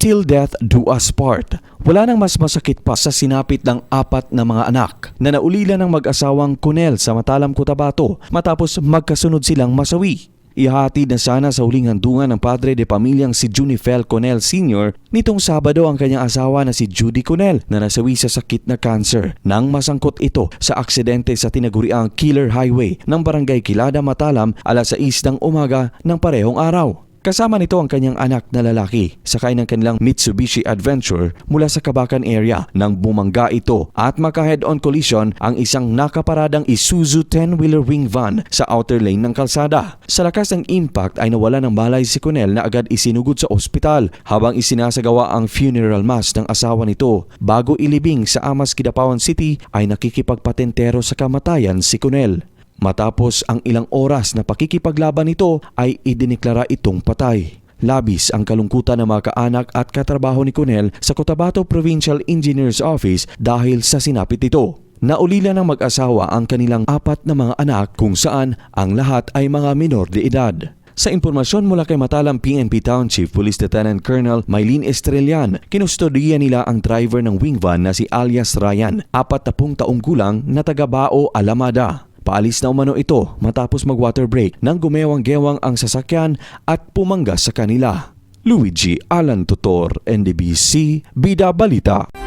Till death do us part. Wala nang mas masakit pa sa sinapit ng apat na mga anak na naulila ng mag-asawang Kunel sa Matalam Cotabato matapos magkasunod silang masawi. Ihatid na sana sa huling handungan ng padre de pamilyang si Junifel Conel Sr. nitong Sabado ang kanyang asawa na si Judy Conel na nasawi sa sakit na cancer nang masangkot ito sa aksidente sa tinaguriang Killer Highway ng Barangay Kilada Matalam alas 6 ng umaga ng parehong araw. Kasama nito ang kanyang anak na lalaki sakay ng kanilang Mitsubishi Adventure mula sa Kabakan area nang bumangga ito at maka-head-on collision ang isang nakaparadang Isuzu 10-wheeler wing van sa outer lane ng kalsada. Sa lakas ng impact ay nawala ng balay si Conel na agad isinugod sa ospital habang isinasagawa ang funeral mass ng asawa nito. Bago ilibing sa Amas Kidapawan City ay nakikipagpatentero sa kamatayan si Conel. Matapos ang ilang oras na pakikipaglaban nito ay idineklara itong patay. Labis ang kalungkutan ng mga kaanak at katrabaho ni Cunel sa Cotabato Provincial Engineers Office dahil sa sinapit nito. Naulila ng mag-asawa ang kanilang apat na mga anak kung saan ang lahat ay mga minor de edad. Sa impormasyon mula kay Matalam PNP Township Police Lieutenant Colonel Maylene Estrellan, kinustodiya nila ang driver ng wing van na si alias Ryan, apat na pung taong gulang na taga Bao, Alamada. Paalis na umano ito matapos mag-water break nang gumewang-gewang ang sasakyan at pumangga sa kanila. Luigi Alan Tutor, NDBC, Bida Balita.